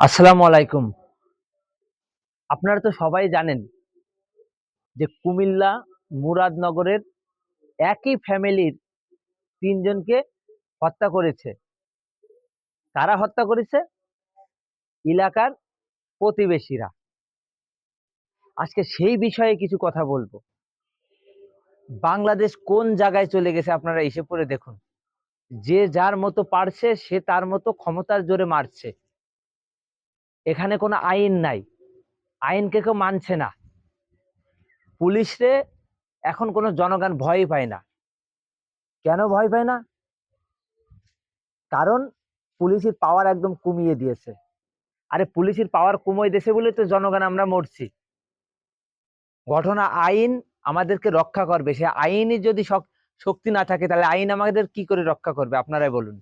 আসসালামু আলাইকুম। আপনারা তো সবাই জানেন যে কুমিল্লা মুরাদনগরের একই ফ্যামিলির তিনজনকে হত্যা করেছে। কারা হত্যা করেছে? এলাকার প্রতিবেশীরা। আজকে সেই বিষয়ে কিছু কথা বলব। বাংলাদেশ কোন জায়গায় চলে গেছে আপনারা এসে পড়ে দেখুন। যে যার মতো পারছে, সে তার মতো ক্ষমতার জোরে মারছে। এখানে কোনো আইন নাই। আইনকে কেউ মানছে না। পুলিশরে এখন কোনো জনগণ ভয় পায় না। কেন ভয় পায় না? কারণ পুলিশের পাওয়ার একদম কমিয়ে দিয়েছে। আরে পুলিশের পাওয়ার কমিয়ে দিয়েছে বলে তো জনগণ আমরা মরছি। ঘটনা আইন আমাদেরকে রক্ষা করবে। সে আইনই যদি শক- শক্তি না থাকে তাহলে আইন আমাদের কি করে রক্ষা করবে? আপনারাই বলুন।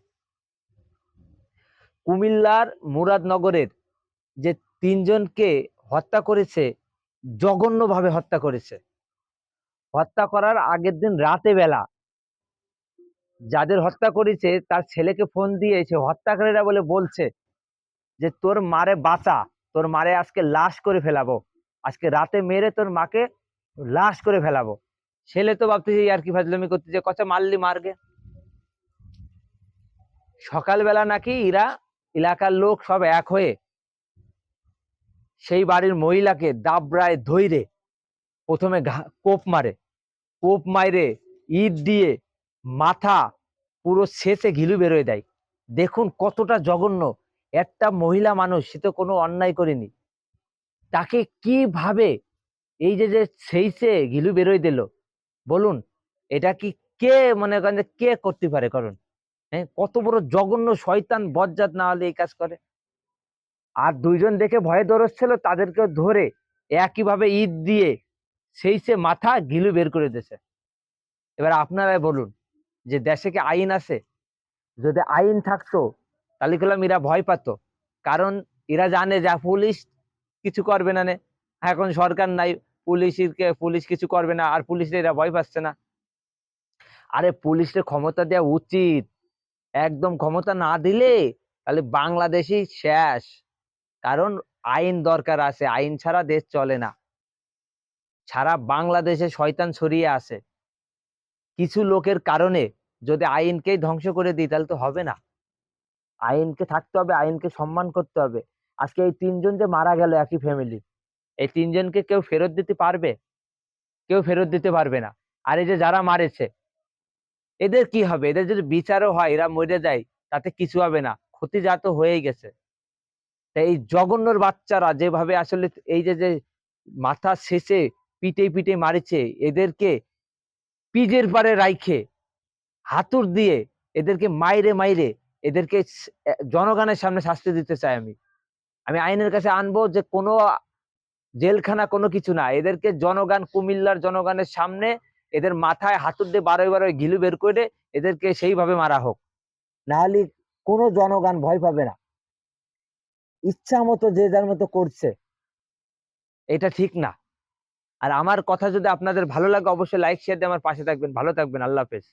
কুমিল্লার মুরাদনগরের যে তিনজনকে হত্যা করেছে, জঘন্যভাবে হত্যা করেছে। হত্যা করার আগের দিন রাতে বেলা যাদের হত্যা করেছে, তার ছেলেকে ফোন দিয়েছে হত্যাকারীরা বলে বলছে যে, তোর মারে বাঁচা, তোর মারে আজকে লাশ করে ফেলাবো। আজকে রাতে মেরে তোর মাকে লাশ করে ফেলাবো। ছেলে তো ভাবতেছে আর কি ফাজলামি করতেছে কথা মারলি মারগে সকালবেলা নাকি এরা এলাকার লোক সব এক হয়ে সেই বাড়ির মহিলাকে দাবড়ায় ধইরে প্রথমে কোপ মারে। কোপ মাইরে ইট দিয়ে মাথা পুরো শেষে ঘিলু বেরোয় দেয়। দেখুন কতটা জঘন্য, একটা মহিলা মানুষ, সে তো কোনো অন্যায় করেনি। তাকে কীভাবে এই যে যে সেই সে ঘিলু বেরোয় দিল? বলুন, এটা কি কে মনে করেন যে কে করতে পারে? করুন হ্যাঁ কত বড় জঘন্য শয়তান বজ্জাত না হলে এই কাজ করে। আর দুইজন দেখে ভয়ে দৌড়চ্ছিল তাদেরকে ধরে একইভাবে ঈদ দিয়ে সেই সে মাথা গিলু বের করে দিয়েছে। এবার আপনারাই বলুন যে দেশে কি আইন আছে? যদি আইন থাকতো, তাহলে করলাম এরা ভয় পাত। কারণ এরা জানে যে পুলিশ কিছু করবে না নে। এখন সরকার নাই, পুলিশকে, পুলিশ কিছু করবে না, আর পুলিশে এরা ভয় পাচ্ছে না। আরে পুলিশের ক্ষমতা দেওয়া উচিত। একদম ক্ষমতা না দিলে তাহলে বাংলাদেশই শেষ। কারণ আইন দরকার আছে, আইন ছাড়া দেশ চলে না। সারা বাংলাদেশে শয়তান ছড়িয়ে আছে। কিছু লোকের কারণে যদি আইনকেই ধ্বংস করে দিই, তাহলে তো হবে না। আইনকে থাকতে হবে, আইনকে সম্মান করতে হবে। আজকে এই তিনজন যে মারা গেল একই ফ্যামিলি এই তিনজনকে কেউ ফেরত দিতে পারবে? কেউ ফেরত দিতে পারবে না। আর এই যে যারা মারেছে, এদের কি হবে? এদের যদি বিচারও হয়, এরা মরে যায়, তাতে কিছু হবে না। ক্ষতি যা তো হয়েই গেছে। তা এই জঘন্যর বাচ্চারা যেভাবে আসলে এই যে যে মাথা শেষে পিটে পিটে মারিছে, এদেরকে পিজের পারে রাইখে হাতুর দিয়ে এদেরকে মাইরে মাইরে এদেরকে জনগণের সামনে শাস্তি দিতে চাই আমি। আমি আইনের কাছে আনব যে কোনো জেলখানা কোনো কিছু না, এদেরকে জনগণ, কুমিল্লার জনগণের সামনে এদের মাথায় হাতুর দিয়ে বারোই বারোয় ঘিলু বের করে এদেরকে সেইভাবে মারা হোক। নাহলে কোনো জনগণ ভয় পাবে না। ইচ্ছা মতো যে যার মতো করছে। এটা ঠিক না। আর আমার কথা যদি আপনাদের ভালো লাগে, অবশ্যই লাইক শেয়ার দিয়ে আমার পাশে থাকবেন। ভালো থাকবেন। আল্লাহ হাফেজ।